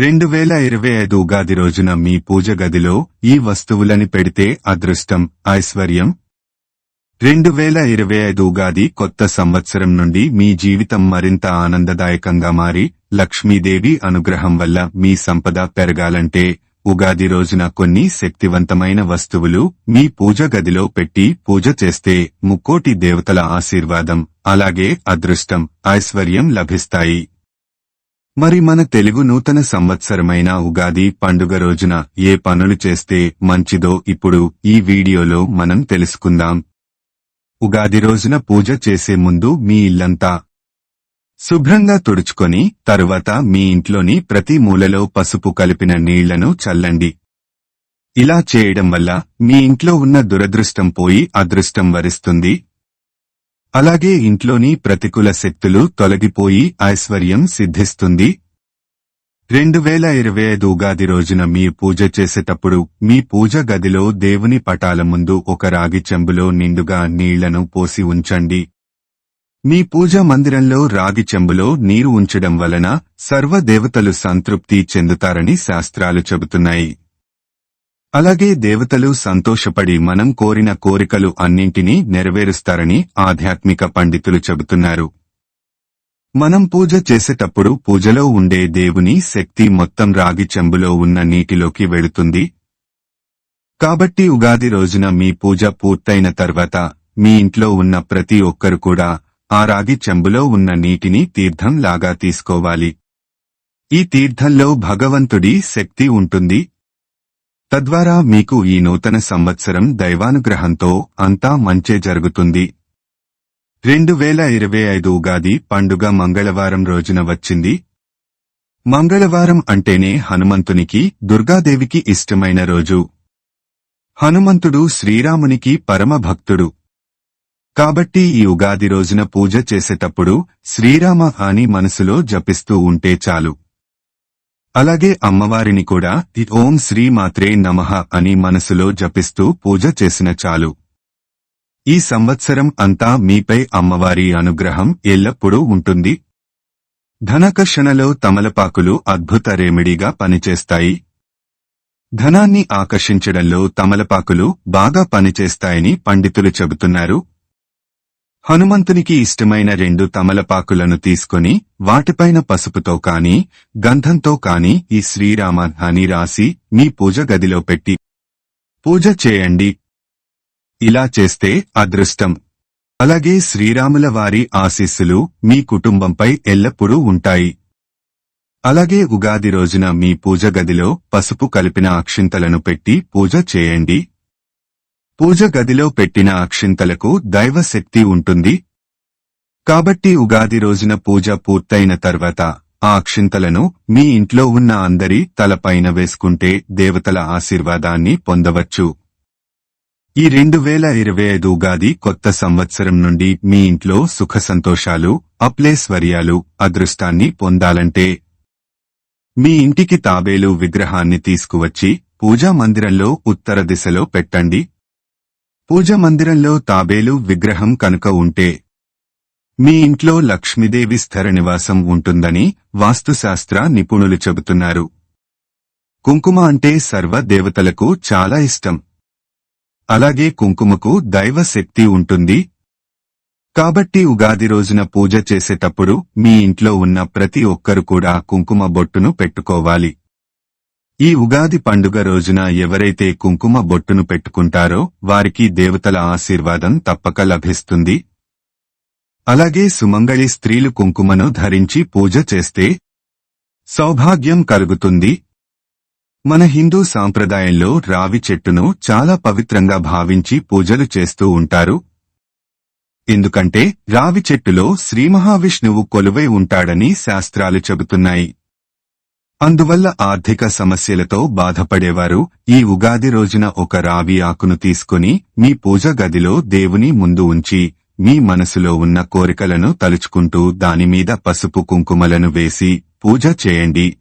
రెండు వేల ఇరవై ఐదు ఉగాది రోజున మీ పూజ గదిలో ఈ వస్తువులని పెడితే అదృష్టం ఐశ్వర్యం. రెండు వేల ఇరవై ఐదు ఉగాది కొత్త సంవత్సరం నుండి మీ జీవితం మరింత ఆనందదాయకంగా మారి లక్ష్మీదేవి అనుగ్రహం వల్ల మీ సంపద పెరగాలంటే ఉగాది రోజున కొన్ని శక్తివంతమైన వస్తువులు మీ పూజ గదిలో పెట్టి పూజ చేస్తే ముక్కోటి దేవతల ఆశీర్వాదం అలాగే అదృష్టం ఐశ్వర్యం లభిస్తాయి. మరి మన తెలుగు నూతన సంవత్సరమైన ఉగాది పండుగ రోజున ఏ పనులు చేస్తే మంచిదో ఇప్పుడు ఈ వీడియోలో మనం తెలుసుకుందాం. ఉగాది రోజున పూజ చేసే ముందు మీ ఇల్లంతా శుభ్రంగా తుడుచుకొని తరువాత మీ ఇంట్లోని ప్రతి మూలలో పసుపు కలిపిన నీళ్ళను చల్లండి. ఇలా చేయడం వల్ల మీ ఇంట్లో ఉన్న దురదృష్టం పోయి అదృష్టం వరిస్తుంది. అలాగే ఇంట్లోని ప్రతికూల శక్తులు తొలగిపోయి ఐశ్వర్యం సిద్ధిస్తుంది. రెండు వేల ఇరవై ఐదు ఉగాది రోజున మీ పూజ చేసేటప్పుడు మీ పూజ గదిలో దేవుని పటాల ముందు ఒక రాగి చెంబులో నిండుగా నీళ్ళను పోసి ఉంచండి. మీ పూజ మందిరంలో రాగి చెంబులో నీరు ఉంచడం వలన సర్వ దేవతలు సంతృప్తి చెందుతారని శాస్త్రాలు చెబుతున్నాయి. అలాగే దేవతలు సంతోషపడి మనం కోరిన కోరికలు అన్నింటినీ నెరవేరుస్తారని ఆధ్యాత్మిక పండితులు చెబుతున్నారు. మనం పూజ చేసేటప్పుడు పూజలో ఉండే దేవుని శక్తి మొత్తం రాగి చెంబులో ఉన్న నీటిలోకి వెళుతుంది. కాబట్టి ఉగాది రోజున మీ పూజ పూర్తయిన తర్వాత మీ ఇంట్లో ఉన్న ప్రతి ఒక్కరు కూడా ఆ రాగి చెంబులో ఉన్న నీటిని తీర్థం లాగా తీసుకోవాలి. ఈ తీర్థంలో భగవంతుడి శక్తి ఉంటుంది. తద్వారా మీకు ఈ నూతన సంవత్సరం దైవానుగ్రహంతో అంతా మంచే జరుగుతుంది. రెండు వేల ఇరవై ఐదు ఉగాది పండుగ మంగళవారం రోజున వచ్చింది. మంగళవారం అంటేనే హనుమంతునికి దుర్గాదేవికి ఇష్టమైన రోజు. హనుమంతుడు శ్రీరామునికి పరమ భక్తుడు. కాబట్టి ఈ ఉగాది రోజున పూజ చేసేటప్పుడు శ్రీరామ అని మనసులో జపిస్తూ ఉంటే చాలు. అలాగే అమ్మవారిని కూడా "ఈ ఓం శ్రీ మాత్రే నమః అని మనసులో జపిస్తూ పూజ చేసిన చాలు. ఈ సంవత్సరం అంతా మీపై అమ్మవారి అనుగ్రహం ఎల్లప్పుడూ ఉంటుంది. ధనకర్షణలో తమలపాకులు అద్భుత రెమెడీగా పనిచేస్తాయి. ధనాన్ని ఆకర్షించడంలో తమలపాకులు బాగా పనిచేస్తాయని పండితులు చెబుతున్నారు. హనుమంతునికి ఇష్టమైన రెండు తమలపాకులను తీసుకొని వాటిపైన పసుపుతో కాని గంధంతో కాని ఈ శ్రీరామ అని రాసి మీ పూజ గదిలో పెట్టి పూజ చేయండి. ఇలా చేస్తే అదృష్టం. అలాగే శ్రీరాముల వారి ఆశీస్సులు మీ కుటుంబంపై ఎల్లప్పుడూ ఉంటాయి. అలాగే ఉగాది రోజున మీ పూజ గదిలో పసుపు కలిపిన అక్షింతలను పెట్టి పూజ చేయండి. పూజ గదిలో పెట్టిన అక్షింతలకు దైవ శక్తి ఉంటుంది. కాబట్టి ఉగాది రోజున పూజ పూర్తయిన తర్వాత ఆ అక్షింతలను మీ ఇంట్లో ఉన్న అందరి తలపైన వేసుకుంటే దేవతల ఆశీర్వాదాన్ని పొందవచ్చు. ఈ రెండు వేల ఇరవై ఐదు ఉగాది కొత్త సంవత్సరం నుండి మీ ఇంట్లో సుఖ సంతోషాలు అప్లేశ్వర్యాలు అదృష్టాన్ని పొందాలంటే మీ ఇంటికి తాబేలు విగ్రహాన్ని తీసుకువచ్చి పూజా మందిరంలో ఉత్తర దిశలో పెట్టండి. పూజ మందిరంలో తాబేలు విగ్రహం కనుక ఉంటే మీ ఇంట్లో లక్ష్మీదేవి స్థిర నివాసం ఉంటుందని వాస్తుశాస్త్ర నిపుణులు చెబుతున్నారు. కుంకుమ అంటే సర్వ దేవతలకు చాలా ఇష్టం. అలాగే కుంకుమకు దైవ శక్తి ఉంటుంది. కాబట్టి ఉగాది రోజున పూజ చేసేటప్పుడు మీ ఇంట్లో ఉన్న ప్రతి ఒక్కరు కూడా కుంకుమ బొట్టును పెట్టుకోవాలి. ఈ ఉగాది పండుగ రోజున ఎవరైతే కుంకుమ బొట్టును పెట్టుకుంటారో వారికి దేవతల ఆశీర్వాదం తప్పక లభిస్తుంది. అలాగే సుమంగళి స్త్రీలు కుంకుమను ధరించి పూజ చేస్తే సౌభాగ్యం కలుగుతుంది. మన హిందూ సాంప్రదాయంలో రావి చెట్టును చాలా పవిత్రంగా భావించి పూజలు చేస్తూ ఉంటారు. ఎందుకంటే రావి చెట్టులో శ్రీమహావిష్ణువు కొలువై ఉంటాడని శాస్త్రాలు చెబుతున్నాయి. అందువల్ల ఆర్థిక సమస్యలతో బాధపడేవారు ఈ ఉగాది రోజున ఒక రావి ఆకును తీసుకుని మీ పూజ గదిలో దేవుని ముందు ఉంచి మీ మనసులో ఉన్న కోరికలను తలుచుకుంటూ దానిమీద పసుపు కుంకుమలను వేసి పూజ చేయండి.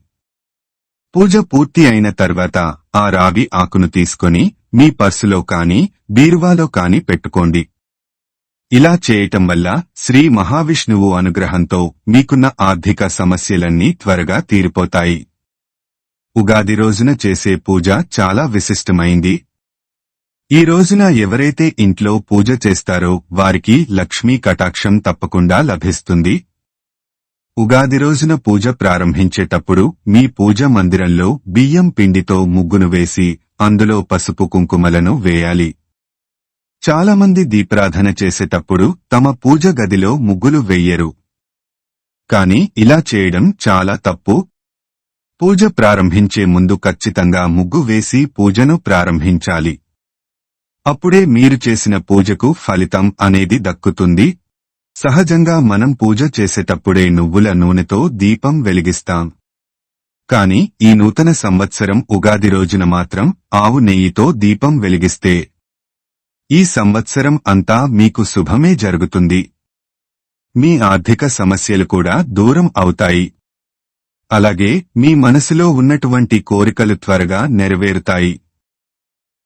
పూజ పూర్తి అయిన తర్వాత ఆ రావి ఆకును తీసుకొని మీ పర్సులో కాని బీరువాలో కాని పెట్టుకోండి. ఇలా చేయటం వల్ల శ్రీ మహావిష్ణువు అనుగ్రహంతో మీకున్న ఆర్థిక సమస్యలన్నీ త్వరగా తీరిపోతాయి. ఉగాది రోజున చేసే పూజ చాలా విశిష్టమైంది. ఈ రోజున ఎవరైతే ఇంట్లో పూజ చేస్తారో వారికి లక్ష్మీ కటాక్షం తప్పకుండా లభిస్తుంది. ఉగాది రోజున పూజ ప్రారంభించేటప్పుడు మీ పూజ మందిరంలో బియ్యం పిండితో ముగ్గును వేసి అందులో పసుపు కుంకుమలను వేయాలి. చాలామంది దీప్రాధన చేసేటప్పుడు తమ పూజ గదిలో ముగ్గులు వెయ్యరు కాని ఇలా చేయడం చాలా తప్పు. పూజ ప్రారంభించే ముందు ఖచ్చితంగా ముగ్గు వేసి పూజను ప్రారంభించాలి. అప్పుడే మీరు చేసిన పూజకు ఫలితం అనేది దక్కుతుంది. సహజంగా మనం పూజ చేసేటప్పుడే నువ్వుల నూనెతో దీపం వెలిగిస్తాం. కాని ఈ నూతన సంవత్సరం ఉగాది రోజున మాత్రం ఆవు నెయ్యితో దీపం వెలిగిస్తే ఈ సంవత్సరం అంతా మీకు శుభమే జరుగుతుంది. మీ ఆర్థిక సమస్యలు కూడా దూరం అవుతాయి. అలాగే మీ మనసులో ఉన్నటువంటి కోరికలు త్వరగా నెరవేరుతాయి.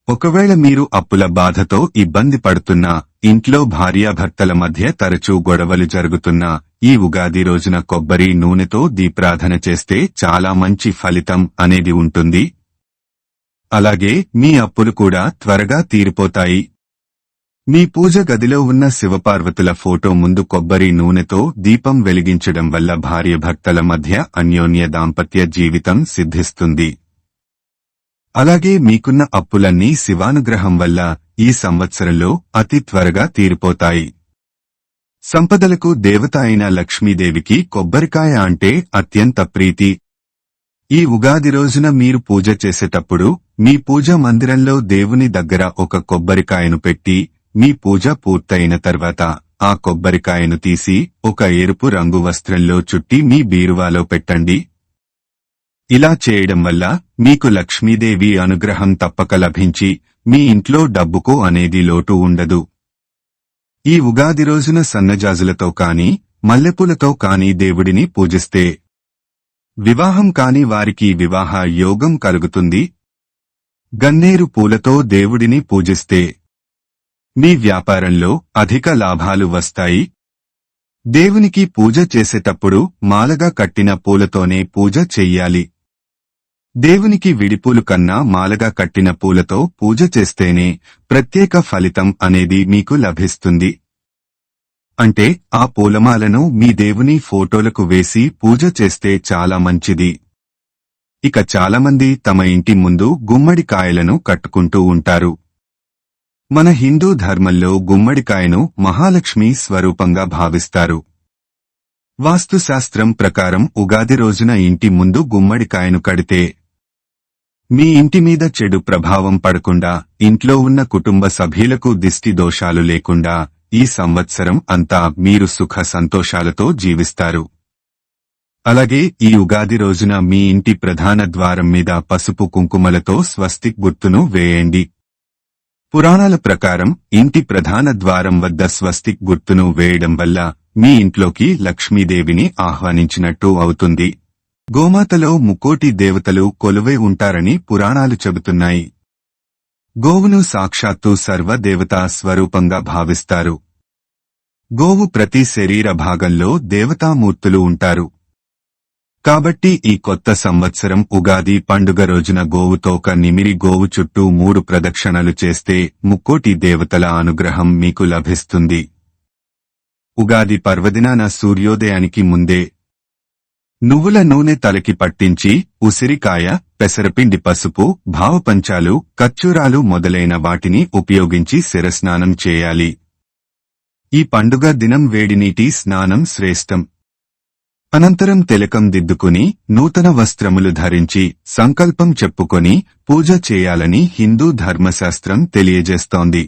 ఒకవేళ మీరు అప్పుల బాధతో ఇబ్బంది పడుతున్నా ఇంట్లో భార్యాభర్తల మధ్య తరచూ గొడవలు జరుగుతున్నా ఈ ఉగాది రోజున కొబ్బరి నూనెతో దీప్రాధన చేస్తే చాలా మంచి ఫలితం అనేది ఉంటుంది. అలాగే మీ అప్పులు కూడా త్వరగా తీరిపోతాయి. మీ పూజ గదిలో ఉన్న శివపార్వతుల ఫోటో ముందు కొబ్బరి నూనెతో దీపం వెలిగించడం వల్ల భార్యభర్తల మధ్య అన్యోన్య దాంపత్య జీవితం సిద్ధిస్తుంది. అలాగే మీకున్న అప్పులన్నీ శివానుగ్రహం వల్ల ఈ సంవత్సరంలో అతి త్వరగా తీరిపోతాయి. సంపదలకు దేవత అయిన లక్ష్మీదేవికి కొబ్బరికాయ అంటే అత్యంత ప్రీతి. ఈ ఉగాది రోజున మీరు పూజ చేసేటప్పుడు మీ పూజ మందిరంలో దేవుని దగ్గర ఒక కొబ్బరికాయను పెట్టి మీ పూజ పూర్తయిన తర్వాత ఆ కొబ్బరికాయను తీసి ఒక ఎరుపు రంగు వస్త్రంలో చుట్టి మీ బీరువాలో పెట్టండి. ఇలా చేయడం వల్ల మీకు లక్ష్మీదేవి అనుగ్రహం తప్పక లభించి మీ ఇంట్లో డబ్బుకు అనేది లోటు ఉండదు. ఈ ఉగాది రోజున సన్నజాజులతో కాని మల్లెపూలతో కాని దేవుడిని పూజిస్తే వివాహం కాని వారికి వివాహ యోగం కలుగుతుంది. గన్నేరు పూలతో దేవుడిని పూజిస్తే మీ వ్యాపారంలో అధిక లాభాలు వస్తాయి. దేవునికి పూజ చేసేటప్పుడు మాలగా కట్టిన పూలతోనే పూజ చెయ్యాలి. దేవునికి విడిపూలు కన్నా మాలగా కట్టిన పూలతో పూజ చేస్తేనే ప్రత్యేక ఫలితం అనేది మీకు లభిస్తుంది. అంటే ఆ పూలమాలను మీ దేవుని ఫోటోలకు వేసి పూజ చేస్తే చాలా మంచిది. ఇక చాలామంది తమ ఇంటి ముందు గుమ్మడికాయలను కట్టుకుంటూ ఉంటారు. మన హిందూ ధర్మంలో గుమ్మడికాయను మహాలక్ష్మి స్వరూపంగా భావిస్తారు. వాస్తుశాస్త్రం ప్రకారం ఉగాది రోజున ఇంటి ముందు గుమ్మడికాయను కడితే మీ ఇంటి మీద చెడు ప్రభావం పడకుండా ఇంట్లో ఉన్న కుటుంబ సభ్యులకు దిష్టి దోషాలు లేకుండా ఈ సంవత్సరం అంతా మీరు సుఖ సంతోషాలతో జీవిస్తారు. అలాగే ఈ ఉగాది రోజున మీ ఇంటి ప్రధాన ద్వారం మీద పసుపు కుంకుమలతో స్వస్తిక్ గుర్తును వేయండి. పురాణాల ప్రకారం ఇంటి ప్రధాన ద్వారం వద్ద స్వస్తిక్ గుర్తును వేయడం వల్ల మీ ఇంట్లోకి లక్ష్మీదేవిని ఆహ్వానించినట్టు అవుతుంది. గోమాతలో ముకోటి దేవతలు కొలువై ఉంటారని పురాణాలు చెబుతున్నాయి. గోవును సాక్షాత్తు సర్వదేవతా స్వరూపంగా భావిస్తారు. గోవు ప్రతి శరీర భాగంలో దేవతామూర్తులు ఉంటారు. కాబట్టి ఈ కొత్త సంవత్సరం ఉగాది పండుగ రోజున గోవుతోక నిమిరి గోవు చుట్టూ మూడు ప్రదక్షిణలు చేస్తే ముక్కోటి దేవతల అనుగ్రహం మీకు లభిస్తుంది. ఉగాది పర్వదినాన సూర్యోదయానికి ముందే నువ్వుల నూనె తలకి పట్టించి ఉసిరికాయ పెసరపిండి పసుపు భావపంచాలు కచ్చూరాలు మొదలైన వాటిని ఉపయోగించి శిరస్నానం చేయాలి. ఈ పండుగ దినం వేడినీటి స్నానం శ్రేష్టం. అనంతరం తిలకం దిద్దుకుని నూతన వస్త్రములు ధరించి సంకల్పం చెప్పుకొని పూజ చేయాలని హిందూ ధర్మశాస్త్రం తెలియజేస్తోంది.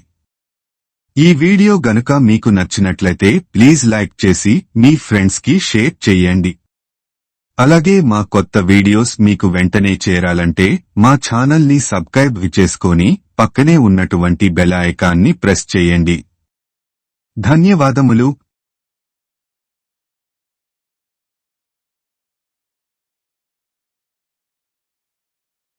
ఈ వీడియో గనుక మీకు నచ్చినట్లయితే ప్లీజ్ లైక్ చేసి మీ ఫ్రెండ్స్కి షేర్ చెయ్యండి అలాగే మా కొత్త వీడియోస్ మీకు వెంటనే చేరాలంటే మా ఛానల్ని సబ్స్క్రైబ్ చేసుకొని పక్కనే ఉన్నటువంటి బెల్ ఐకాన్ని ప్రెస్ చేయండి. ధన్యవాదములు.